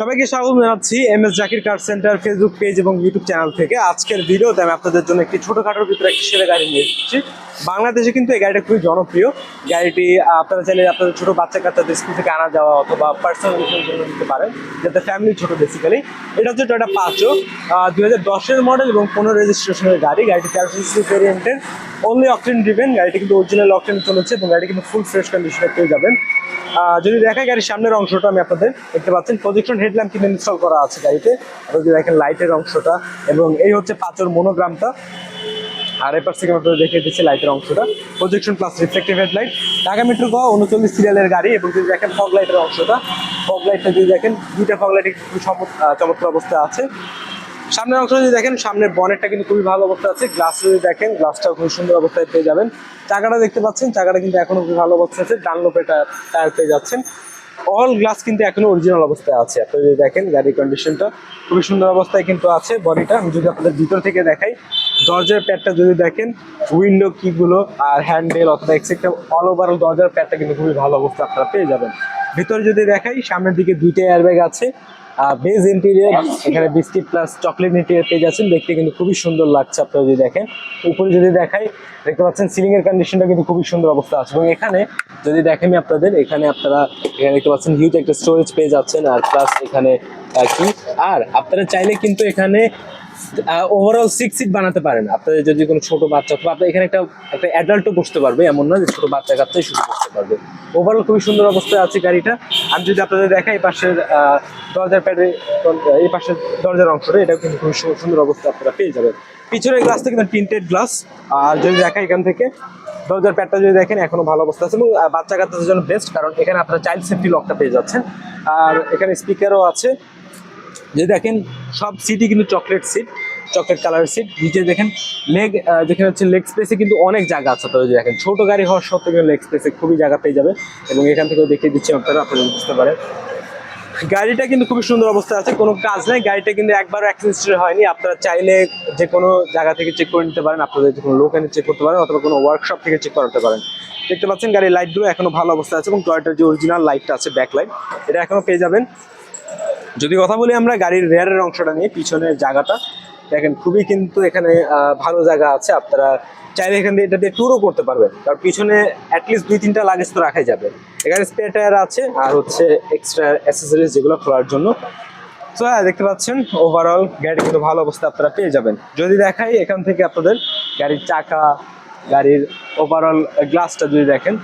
সবাইকে স্বাগত জানাচ্ছি M S Zakir car centre Facebook page এবং ইউটিউব চ্যানেল থেকে। আজকের ভিডিওতে আমি আপনাদের জন্য একটি ছোটখাটোর ভিতরে একটি সেরা গাড়ি নিয়ে এসেছি। বাংলাদেশে কিন্তু এই গাড়িটা খুবই জনপ্রিয়। গাড়িটি আপনারা চাইলে আপনাদের ছোটো বাচ্চা কাচ্চাদের স্কুল থেকে আনা যাওয়া অথবা পার্সোনাল জন্য নিতে পারেন, যাতে ফ্যামিলি ছোট বেসিক্যালি এটা হচ্ছে টয়টা পাঁচও দু হাজার দশের মডেল এবং পনেরো রেজিস্ট্রেশনের গাড়ি। গাড়িটি তেরোশো সিসি ভেরিয়েন্টের অনলি অকটেন ড্রিভেন গাড়িটি কিন্তু অরিজিনাল অকটেন চলেছে এবং গাড়িটি কিন্তু ফুল ফ্রেশ কন্ডিশনে পেয়ে যাবেন। যদি দেখায় গাড়ির সামনের অংশটা আমি আপনাদের দেখতে পাচ্ছেন প্রজেকশন হেডল্যাম্প কিন্তু ইনস্টল করা আছে গাড়িতে। যদি দেখেন লাইটের অংশটা এবং এই হচ্ছে পাঁচর মনোগ্রামটা আর এপার থেকে আপনাদের দেখিয়ে দিচ্ছি লাইটের অংশটা। Projection plus reflective headlight Dhaka metro গ উনচল্লিশ সিরিয়ালের গাড়ি এবং যদি দেখেন ফগ লাইটের অংশটা ফগ লাইটটা যদি দেখেন দুইটা ফগ লাইট আহ, চমৎকার অবস্থায় আছে। সামনের অংশ যদি দেখেন, সামনের বনেটটা কিন্তু খুবই ভালো অবস্থা আছে। গ্লাস যদি দেখেন গ্লাসটাও খুবই সুন্দর অবস্থায় পেয়ে যাবেন। চাকাটা দেখতে পাচ্ছেন, চাকাটা কিন্তু এখনও খুবই ভালো অবস্থা আছে। ডানলোপে টায়ার পেয়ে যাচ্ছেন। অল গ্লাস কিন্তু এখনও অরিজিনাল অবস্থায় আছে। আপনি যদি দেখেন, গাড়ির কন্ডিশনটা খুবই সুন্দর অবস্থায় কিন্তু আছে বডিটা আমি যদি আপনাদের ভিতর থেকে দেখাই, দরজার প্যাডটা যদি দেখেন উইন্ডো কিগুলো আর হ্যান্ডেল অথবা এক্সেক্টা অল ওভার দরজার প্যাডটা কিন্তু খুবই ভালো অবস্থা আপনারা পেয়ে যাবেন। ভিতরে যদি দেখাই, সামনের দিকে দুইটা এয়ারব্যাগ আছে। বেজ ইন্টেরিয়ার এখানে বিস্কিট প্লাস চকলেট ইন্টেরিয়ার পেয়ে যাচ্ছেন। দেখতে কিন্তু খুবই সুন্দর লাগছে আপনারা যদি দেখেন। উপরে যদি দেখাই, দেখতে পাচ্ছেন সিলিং এর কন্ডিশনটা কিন্তু খুবই সুন্দর অবস্থা আছে। এবং এখানে যদি দেখেন আপনাদের, এখানে আপনারা, এখানে দেখতে পাচ্ছেন হিউজ একটা স্টোরেজ পেয়ে যাচ্ছেন। আর প্লাস এখানে কি, আর আপনারা চাইলে কিন্তু এখানে ওভারঅল সিক্স সিট বানাতে পারেন। আপনাদের যদি কোনো ছোট বাচ্চা, অথবা আপনার এখানে একটা একটা অ্যাডাল্টও বসতে পারবে, এমন না যে ছোট বাচ্চা কাচ্চাই শুধু পারবে ওভারঅল খুবই সুন্দর অবস্থায় আছে গাড়িটা। আমি যদি আপনাদের দেখাই এই পাশের দরজার প্যাডে এই পাশের দরজার অংশটা, এটাও কিন্তু খুবই সুন্দর অবস্থা আপনারা পেয়ে যাবেন। পিছনের গ্লাসটা কিন্তু টিন্টেড গ্লাস আর যদি দেখাই এখান থেকে, দরজার প্যাডটা যদি দেখেন, এখনও ভালো অবস্থা আছে এবং বাচ্চা কাচ্চাদের জন্য বেস্ট কারণ এখানে আপনারা চাইল্ড সেফটি লকটা পেয়ে যাচ্ছেন। আর এখানে স্পিকারও আছে। যে দেখেন, সব সিটই কিন্তু চকলেট সিট চকলেট কালারের সিট। নিচে দেখেন লেগ যেখানে হচ্ছে লেগ স্পেসে কিন্তু অনেক জায়গা আছে। আপনারা দেখেন, ছোট গাড়ি হওয়ার সত্ত্বেও কিন্তু লেগ স্পেসে খুবই জায়গা পেয়ে যাবে। এবং এখান থেকেও দেখিয়ে দিচ্ছি আপনারা আপনারা বুঝতে পারেন। গাড়িটা কিন্তু খুবই সুন্দর অবস্থায় আছে, কোনো কাজ নেই। গাড়িটা কিন্তু একবারও অ্যাক্সিডেন্ট হয়নি। আপনারা চাইলে যে কোনো জায়গা থেকে চেক করে নিতে পারেন। আপনাদের যে কোনো লোকানে চেক করতে পারেন, অথবা কোনো ওয়ার্কশপ থেকে চেক করাতে পারেন। দেখতে পাচ্ছেন গাড়ির লাইটগুলো এখনও ভালো অবস্থায় আছে এবং টয়টার যে অরিজিনাল লাইটটা আছে ব্যাক লাইট এটা এখনও পেয়ে যাবেন। যদি কথা বলি আমরা গাড়ির রেয়ারের অংশটা নিয়ে, পিছনের জায়গাটা। দেখেন, খুবই কিন্তু এখানে ভালো জায়গা আছে। আপনারা চাইলে এখান দিয়ে এটা দিয়ে ট্যুরও করতে পারবেন। কারণ পিছনে অ্যাটলিস্ট দুই, তিনটা লাগেজ তো রাখাই যাবে। এখানে স্পেয়ার টায়ার আছে আর হচ্ছে এক্সট্রা অ্যাসেসরিজ যেগুলো খোলার জন্য। তো হ্যাঁ দেখতে পাচ্ছেন ওভারঅল গাড়ি কিন্তু ভালো অবস্থা আপনারা পেয়ে যাবেন। যদি দেখাই এখান থেকে আপনাদের গাড়ির চাকা, গাড়ির ওভারঅল গ্লাসটা যদি দেখেন,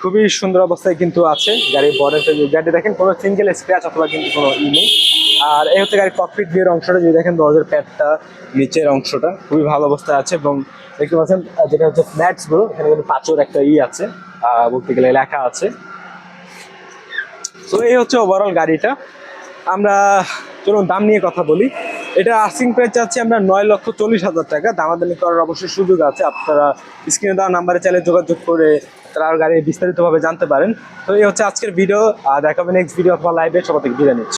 খুবই সুন্দর অবস্থায় কিন্তু আছে। গাড়ির বডিতে গাড়ি দেখেন, কোনো সিঙ্গেল স্ক্র্যাচ অথবা কিন্তু কোনো ই নেই। আর এই হচ্ছে গাড়ির ককপিট বিয়ের অংশটা, যদি দেখেন দরজার প্যাডটা নিচের অংশটা, খুবই ভালো অবস্থায় আছে এবং দেখতে পাচ্ছেন যেটা হচ্ছে ফ্ল্যাটসগুলো এখানে কিন্তু পাঁচর একটা ই আছে বলতে গেলে লেখা আছে। তো এই হচ্ছে ওভারঅল গাড়িটা। আমরা, চলুন দাম নিয়ে কথা বলি। এটা আর্সিং প্রাইস চাচ্ছি আমরা নয় লক্ষ চল্লিশ হাজার টাকা। দামাদামি করার অবশ্যই সুযোগ আছে, আপনারা স্ক্রিনে দেওয়া নাম্বারে চাইলে যোগাযোগ করে তারা আর গাড়ি বিস্তারিতভাবে জানতে পারেন। তো, এই হচ্ছে আজকের ভিডিও আর দেখাবে নেক্সট ভিডিও অথবা লাইভে সবার থেকে বিদায় নিচ্ছি।